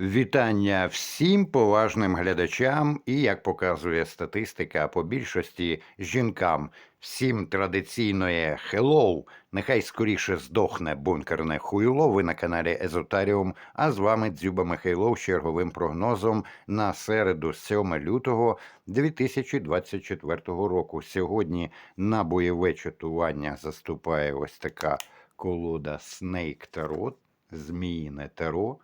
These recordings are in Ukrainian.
Вітання всім поважним глядачам і, як показує статистика, по більшості жінкам всім традиційної «Hello», нехай скоріше здохне бункерне хуйло. Ви на каналі Езотаріум, а з вами Дзюба Михайлов з черговим прогнозом на середу 7 лютого 2024 року. Сьогодні на бойове чатування заступає ось така колода Snake Tarot, Зміїне Таро.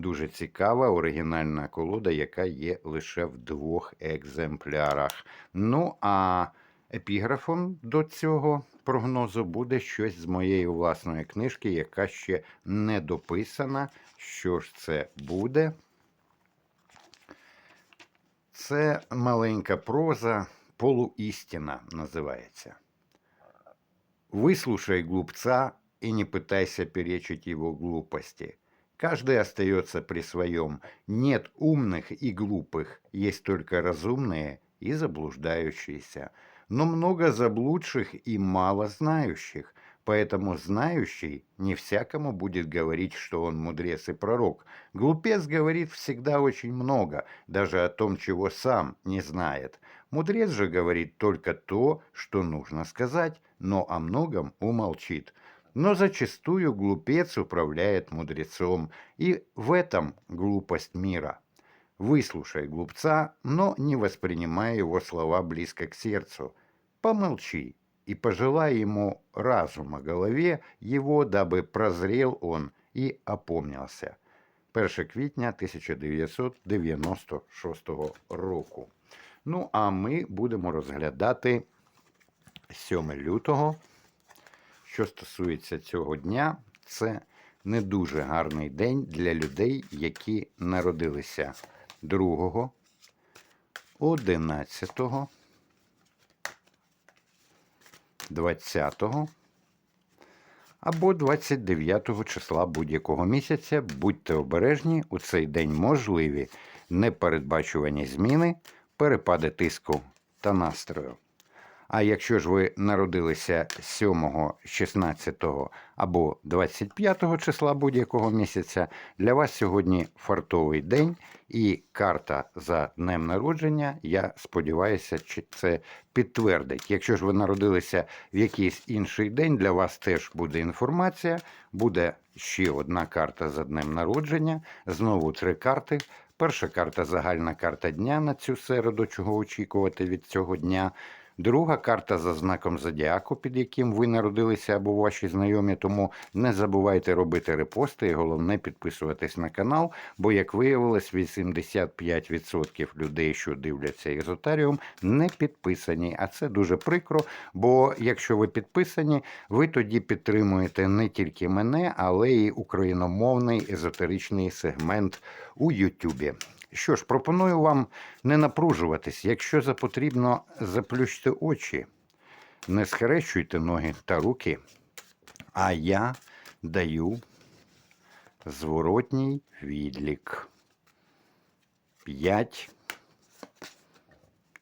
Дуже цікава оригінальна колода, яка є лише в двох екземплярах. Ну а епіграфом до цього прогнозу буде щось з моєї власної книжки, яка ще не дописана. Що ж це буде? Це маленька проза, полуістина називається. Выслушай глупца и не пытайся перечить его глупости. Каждый остается при своем. Нет умных и глупых, есть только разумные и заблуждающиеся. Но много заблудших и мало знающих. Поэтому знающий не всякому будет говорить, что он мудрец и пророк. Глупец говорит всегда очень много, даже о том, чего сам не знает. Мудрец же говорит только то, что нужно сказать, но о многом умолчит. Но зачастую глупец управляет мудрецом, и в этом глупость мира. Выслушай глупца, но не воспринимай его слова близко к сердцу. Помолчи и пожелай ему разума голове его, дабы прозрел он и опомнился. 1 квітня 1996 року. Ну, а ми будемо розглядати 7 лютого. Що стосується цього дня, це не дуже гарний день для людей, які народилися 2, 11, 20 або 29 числа будь-якого місяця. Будьте обережні, у цей день можливі непередбачувані зміни, перепади тиску та настрою. А якщо ж ви народилися 7, 16 або 25 числа будь-якого місяця, для вас сьогодні фартовий день і карта за днем народження, я сподіваюся, чи це підтвердить. Якщо ж ви народилися в якийсь інший день, для вас теж буде інформація, буде ще одна карта за днем народження, знову три карти. Перша карта загальна карта дня на цю середу, чого очікувати від цього дня. Друга карта за знаком зодіаку, під яким ви народилися або ваші знайомі. Тому не забувайте робити репости і головне підписуватись на канал. Бо, як виявилось, 85% людей, що дивляться езотаріум, не підписані. А це дуже прикро. Бо якщо ви підписані, ви тоді підтримуєте не тільки мене, але й україномовний езотеричний сегмент у Ютубі. Що ж, пропоную вам не напружуватись. Якщо за потрібно, заплющте очі, не схрещуйте ноги та руки, а я даю зворотній відлік. П'ять,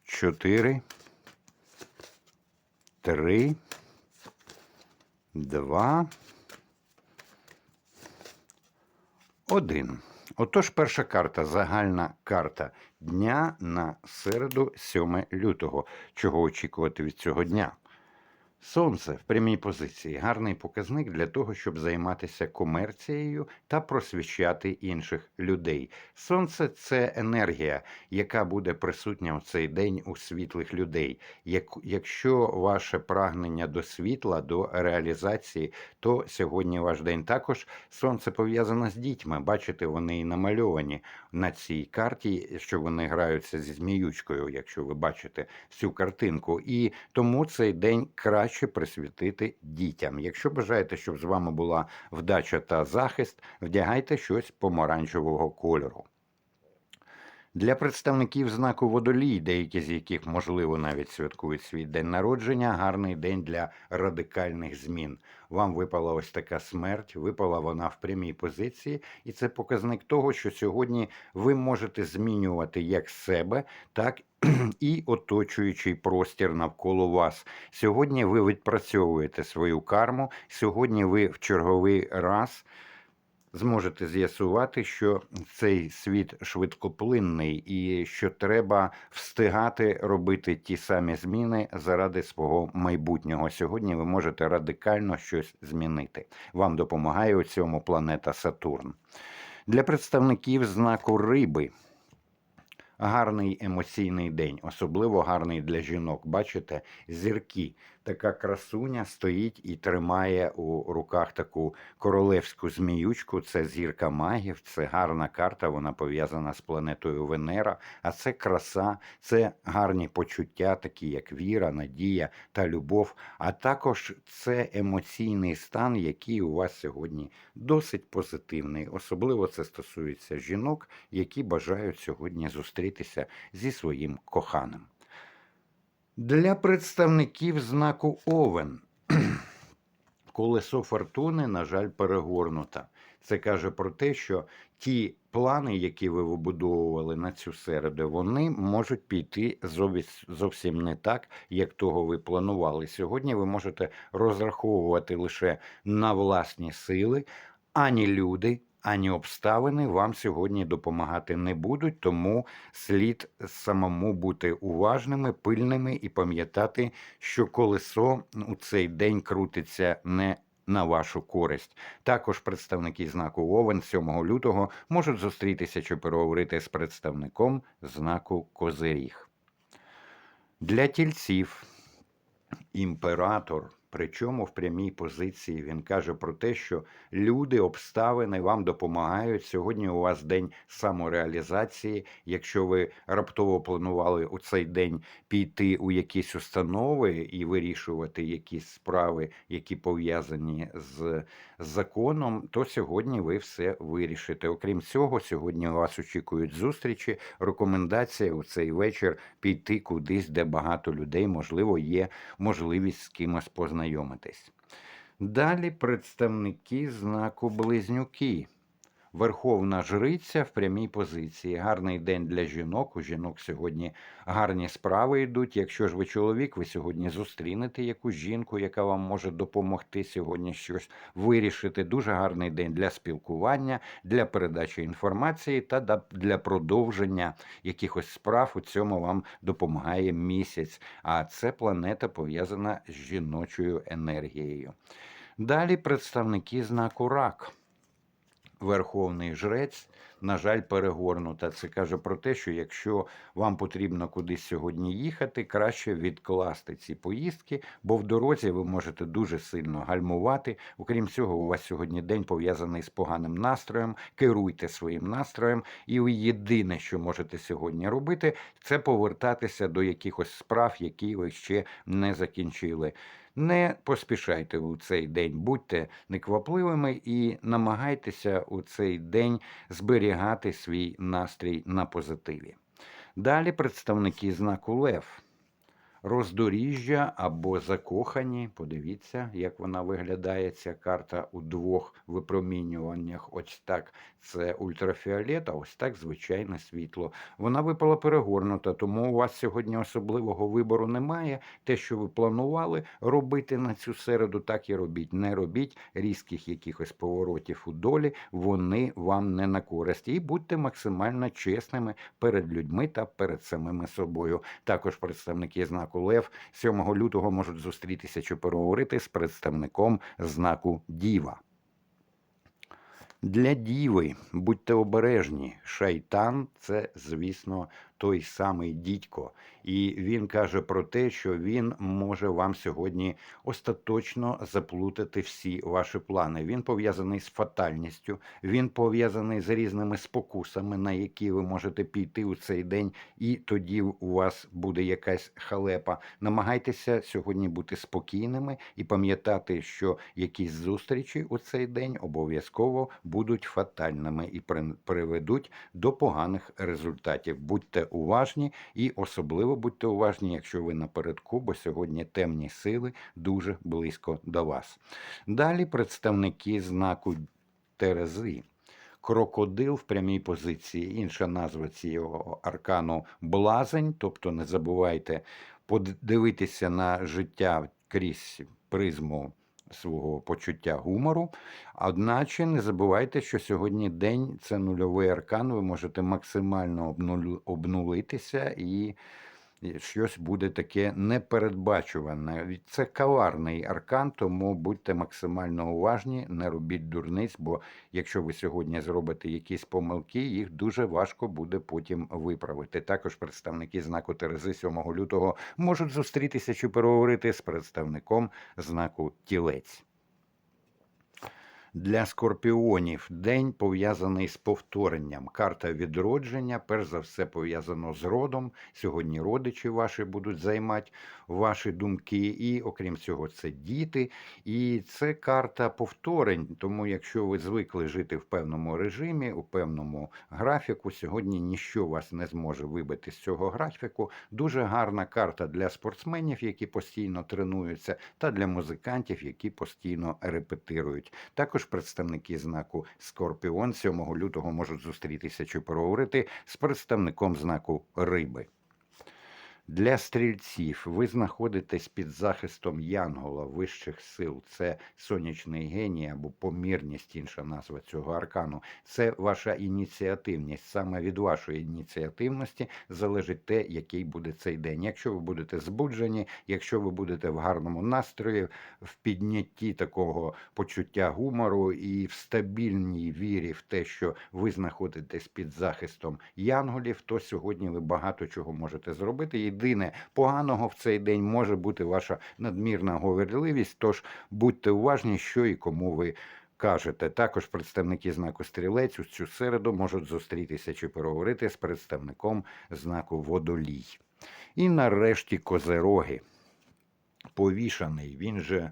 чотири, три, два, один. Отож, перша карта, загальна карта дня на середу 7 лютого. Чого очікувати від цього дня? Сонце в прямій позиції гарний показник для того, щоб займатися комерцією та просвіщати інших людей. Сонце це енергія, яка буде присутня в цей день у світлих людей. Як, Якщо ваше прагнення до світла, до реалізації, то сьогодні ваш день також сонце пов'язане з дітьми. Бачите, вони і намальовані на цій карті, що вони граються зі зміючкою, якщо ви бачите цю картинку. І тому цей день краще краще присвятити дітям. Якщо бажаєте, щоб з вами була вдача та захист, вдягайте щось помаранчевого кольору. Для представників знаку водолій, деякі з яких, можливо, навіть святкують свій день народження, гарний день для радикальних змін. Вам випала ось така смерть, випала вона в прямій позиції, і це показник того, що сьогодні ви можете змінювати як себе, так і оточуючий простір навколо вас. Сьогодні ви відпрацьовуєте свою карму, сьогодні ви в черговий раз зможете з'ясувати, що цей світ швидкоплинний і що треба встигати робити ті самі зміни заради свого майбутнього. Сьогодні ви можете радикально щось змінити. Вам допомагає у цьому планета Сатурн. Для представників знаку риби гарний емоційний день, особливо гарний для жінок. Бачите, зірки. Така красуня стоїть і тримає у руках таку королевську зміючку. Це зірка магів, це гарна карта. Вона пов'язана з планетою Венера. А це краса, це гарні почуття, такі як віра, надія та любов. А також це емоційний стан, який у вас сьогодні досить позитивний. Особливо це стосується жінок, які бажають сьогодні зустрітися зі своїм коханим. Для представників знаку Овен колесо фортуни, на жаль, перегорнута. Це каже про те, що ті плани, які ви вибудовували на цю середу, вони можуть піти зовсім не так, як того ви планували. Сьогодні ви можете розраховувати лише на власні сили, ані люди, ані обставини вам сьогодні допомагати не будуть, тому слід самому бути уважними, пильними і пам'ятати, що колесо у цей день крутиться не на вашу користь. Також представники знаку Овен 7 лютого можуть зустрітися чи переговорити з представником знаку Козиріг. Для тільців імператор, причому в прямій позиції він каже про те, що люди, обставини вам допомагають. Сьогодні у вас день самореалізації. Якщо ви раптово планували у цей день піти у якісь установи і вирішувати якісь справи, які пов'язані з законом, то сьогодні ви все вирішите. Окрім цього, сьогодні вас очікують зустрічі. Рекомендація у цей вечір піти кудись, де багато людей, можливо, є можливість з кимось познайомитись. Далі представники знаку Близнюки. Верховна жриця в прямій позиції. Гарний день для жінок. У жінок сьогодні гарні справи йдуть. Якщо ж ви чоловік, ви сьогодні зустрінете якусь жінку, яка вам може допомогти сьогодні щось вирішити. Дуже гарний день для спілкування, для передачі інформації та для продовження якихось справ. У цьому вам допомагає місяць. А це планета пов'язана з жіночою енергією. Далі представники знаку рак. Верховний жрець, на жаль, перегорнута. Це каже про те, що якщо вам потрібно кудись сьогодні їхати, краще відкласти ці поїздки, бо в дорозі ви можете дуже сильно гальмувати. Окрім цього, у вас сьогодні день пов'язаний з поганим настроєм. Керуйте своїм настроєм, і єдине, що можете сьогодні робити, це повертатися до якихось справ, які ви ще не закінчили. Не поспішайте у цей день, будьте неквапливими і намагайтеся у цей день зберігати свій настрій на позитиві. Далі представники знаку Лев. Роздоріжжя або закохані. Подивіться, як вона виглядає, ця карта у двох випромінюваннях. Ось так це ультрафіолет, а ось так звичайне світло. Вона випала перегорнута, тому у вас сьогодні особливого вибору немає. Те, що ви планували робити на цю середу, так і робіть. Не робіть різких якихось поворотів у долі, вони вам не на користь. І будьте максимально чесними перед людьми та перед самими собою. Також представники знаку Лев 7 лютого можуть зустрітися чи переговорити з представником знаку Діва. Для діви будьте обережні. Шайтан це, звісно, той самий дідько. І він каже про те, що він може вам сьогодні остаточно заплутати всі ваші плани. Він пов'язаний з фатальністю, він пов'язаний з різними спокусами, на які ви можете піти у цей день, і тоді у вас буде якась халепа. Намагайтеся сьогодні бути спокійними і пам'ятати, що якісь зустрічі у цей день обов'язково будуть фатальними і при- приведуть до поганих результатів. Будьте уважні і особливо будьте уважні, якщо ви напередку, бо сьогодні темні сили дуже близько до вас. Далі представники знаку Терези. Крокодил в прямій позиції, інша назва цього аркану блазень, тобто не забувайте подивитися на життя крізь призму свого почуття гумору. Одначе не забувайте, що сьогодні день це нульовий аркан. Ви можете максимально обнулитися і щось буде таке непередбачуване. Це каварний аркан, тому будьте максимально уважні, не робіть дурниць, бо якщо ви сьогодні зробите якісь помилки, їх дуже важко буде потім виправити. Також представники знаку Терези 7 лютого можуть зустрітися чи переговорити з представником знаку Тілець. Для скорпіонів день пов'язаний з повторенням. Карта відродження, перш за все, пов'язано з родом. Сьогодні родичі ваші будуть займати ваші думки, і окрім цього, це діти. І це карта повторень. Тому, якщо ви звикли жити в певному режимі, у певному графіку, сьогодні ніщо вас не зможе вибити з цього графіку. Дуже гарна карта для спортсменів, які постійно тренуються, та для музикантів, які постійно репетирують. Також представники знаку Скорпіон 7 лютого можуть зустрітися чи проговорити з представником знаку Риби. Для стрільців ви знаходитесь під захистом Янгола вищих сил. Це сонячний геній або помірність, інша назва цього аркану. Це ваша ініціативність. Саме від вашої ініціативності залежить те, який буде цей день. Якщо ви будете збуджені, якщо ви будете в гарному настрої, в піднятті такого почуття гумору і в стабільній вірі в те, що ви знаходитесь під захистом янголів, то сьогодні ви багато чого можете зробити. Єдине поганого в цей день може бути ваша надмірна говорливість. Тож будьте уважні, що і кому ви. Кажете, також представники знаку стрілець у цю середу можуть зустрітися чи переговорити з представником знаку водолій. І нарешті козероги. Повішаний, він же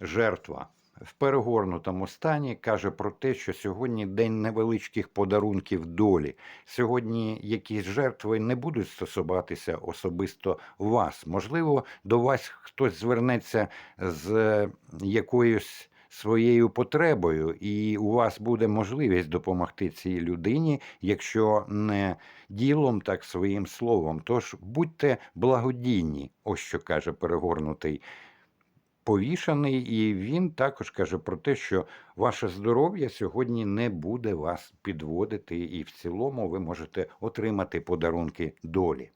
жертва. В перегорнутому стані каже про те, що сьогодні день невеличких подарунків долі. Сьогодні якісь жертви не будуть стосуватися особисто вас. Можливо, до вас хтось звернеться з якоюсь своєю потребою, і у вас буде можливість допомогти цій людині, якщо не ділом, так своїм словом. Тож будьте благодійні, ось що каже перегорнутий повішаний, і він також каже про те, що ваше здоров'я сьогодні не буде вас підводити, і в цілому ви можете отримати подарунки долі.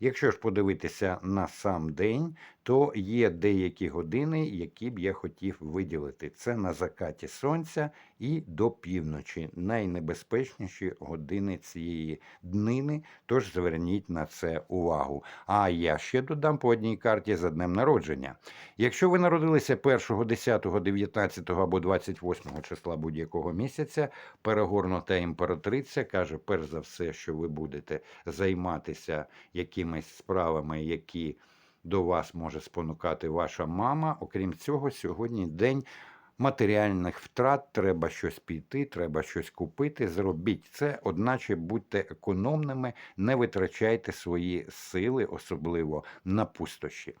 Якщо ж подивитися на сам день, то є деякі години, які б я хотів виділити. Це на закаті сонця і до півночі. Найнебезпечніші години цієї днини. Тож зверніть на це увагу. А я ще додам по одній карті за днем народження. Якщо ви народилися 1, 10, 19 або 28 числа будь-якого місяця, перегорнута імператриця каже, перш за все, що ви будете займатися якимись справами, які до вас може спонукати ваша мама. Окрім цього, сьогодні день матеріальних втрат. Треба щось піти, треба щось купити. Зробіть це, одначе будьте економними, не витрачайте свої сили, особливо на пустощі.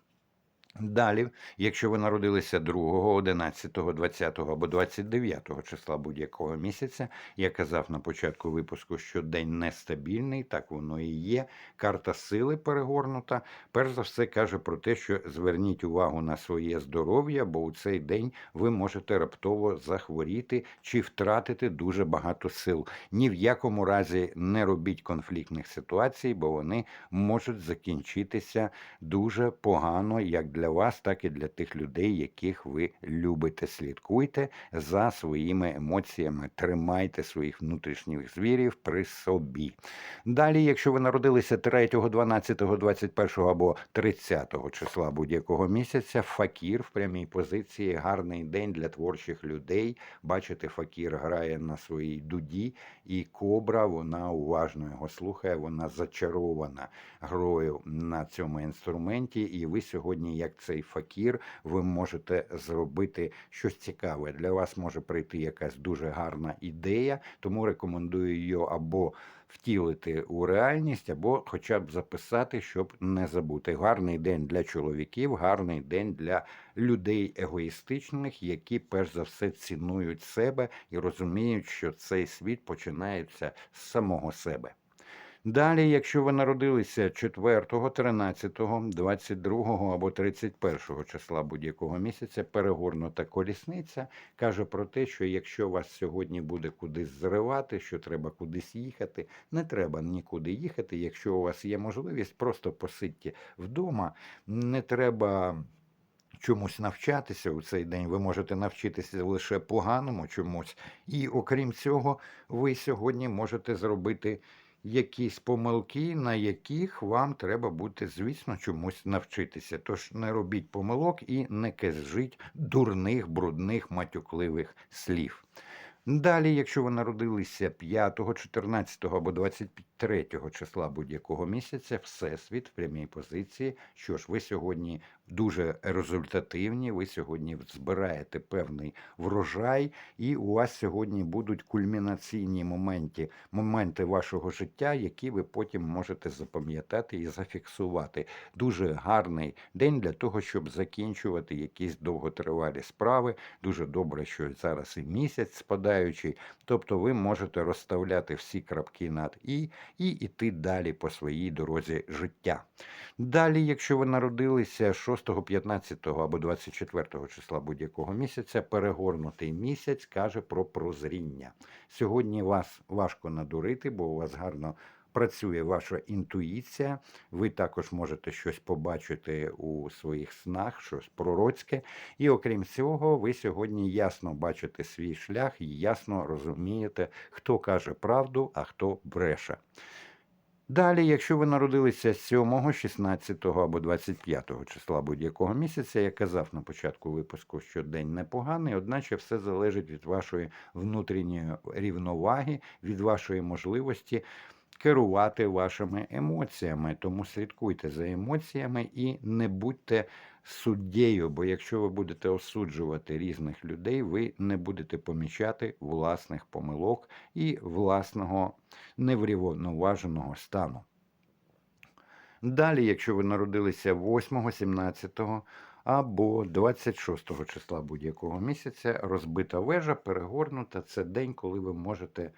Далі, якщо ви народилися 2, 11, 20 або 29 числа будь-якого місяця, я казав на початку випуску, що день нестабільний, так воно і є. Карта сили перегорнута. Перш за все каже про те, що зверніть увагу на своє здоров'я, бо у цей день ви можете раптово захворіти чи втратити дуже багато сил. Ні в якому разі не робіть конфліктних ситуацій, бо вони можуть закінчитися дуже погано, як для вас, так і для тих людей, яких ви любите. Слідкуйте за своїми емоціями, тримайте своїх внутрішніх звірів при собі. Далі, якщо ви народилися 3, 12, 21 або 30 числа будь-якого місяця, факір в прямій позиції гарний день для творчих людей. Бачите, факір грає на своїй дуді, і кобра вона уважно його слухає, вона зачарована грою на цьому інструменті. І ви сьогодні, як цей факір, ви можете зробити щось цікаве. Для вас може прийти якась дуже гарна ідея, тому рекомендую її або втілити у реальність, або хоча б записати, щоб не забути. Гарний день для чоловіків, гарний день для людей егоїстичних, які перш за все цінують себе і розуміють, що цей світ починається з самого себе. Далі, якщо ви народилися 4, 13, 22 або 31 числа будь-якого місяця, перегорнута колісниця каже про те, що якщо вас сьогодні буде кудись зривати, що треба кудись їхати, не треба нікуди їхати. Якщо у вас є можливість, просто посидьте вдома, не треба. Чомусь навчатися у цей день ви можете навчитися лише поганому чомусь, і окрім цього, ви сьогодні можете зробити якісь помилки, на яких вам треба буде, звісно, чомусь навчитися. Тож не робіть помилок і не кезжіть дурних, брудних, матюкливих слів. Далі, якщо ви народилися 5, 14 або 23 числа будь-якого місяця, всесвіт в прямій позиції. Що ж, ви сьогодні дуже результативні, ви сьогодні збираєте певний врожай, і у вас сьогодні будуть кульмінаційні моменти, моменти вашого життя, які ви потім можете запам'ятати і зафіксувати. Дуже гарний день для того, щоб закінчувати якісь довготривалі справи. Дуже добре, що зараз і місяць спадаючий. Тобто ви можете розставляти всі крапки над і і йти далі по своїй дорозі життя. Далі, якщо ви народилися 6, 15 або 24 числа будь-якого місяця, перегорнутий місяць каже про прозріння. Сьогодні вас важко надурити, бо у вас гарно працює ваша інтуїція. Ви також можете щось побачити у своїх снах, щось пророцьке. І окрім цього, ви сьогодні ясно бачите свій шлях і ясно розумієте, хто каже правду, а хто бреше. Далі, якщо ви народилися 7, 16 або 25 числа будь-якого місяця, я казав на початку випуску, що день непоганий, одначе все залежить від вашої внутрішньої рівноваги, від вашої можливості керувати вашими емоціями. Тому слідкуйте за емоціями і не будьте суддєю, бо якщо ви будете осуджувати різних людей, ви не будете помічати власних помилок і власного неврівноваженого стану. Далі, якщо ви народилися 8, 17 або 26 числа будь-якого місяця, розбита вежа, перегорнута, це день, коли ви можете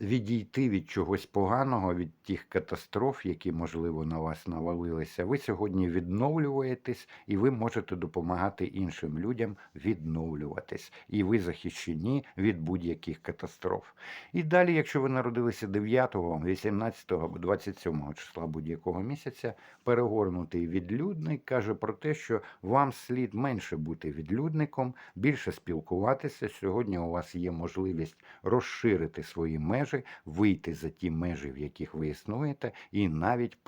відійти від чогось поганого, від тих катастроф, які, можливо, на вас навалилися. Ви сьогодні відновлюєтесь і ви можете допомагати іншим людям відновлюватись. І ви захищені від будь-яких катастроф. І далі, якщо ви народилися 9, 18 або 27 числа будь-якого місяця, перегорнутий відлюдник каже про те, що вам слід менше бути відлюдником, більше спілкуватися. Сьогодні у вас є можливість розширити свої межі межі, вийти за ті межі, в яких ви існуєте, і навіть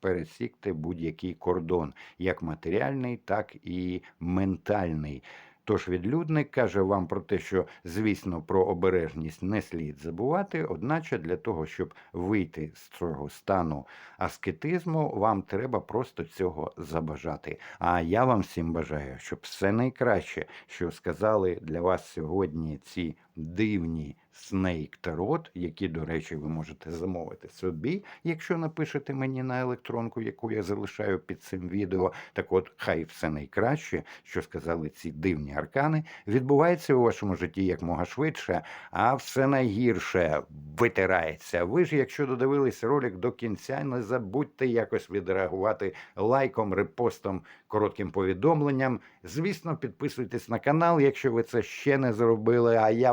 пересікти будь-який кордон, як матеріальний, так і ментальний. Тож відлюдник каже вам про те, що, звісно, про обережність не слід забувати, одначе для того, щоб вийти з цього стану аскетизму, вам треба просто цього забажати. А я вам всім бажаю, щоб все найкраще, що сказали для вас сьогодні ці дивні Snake Tarot, які, до речі, ви можете замовити собі, якщо напишете мені на електронку, яку я залишаю під цим відео. Так от, хай все найкраще, що сказали ці дивні аркани, відбувається у вашому житті якмога швидше, а все найгірше витирається. Ви ж, якщо додивились ролик до кінця, не забудьте якось відреагувати лайком, репостом, коротким повідомленням. Звісно, підписуйтесь на канал, якщо ви це ще не зробили. А я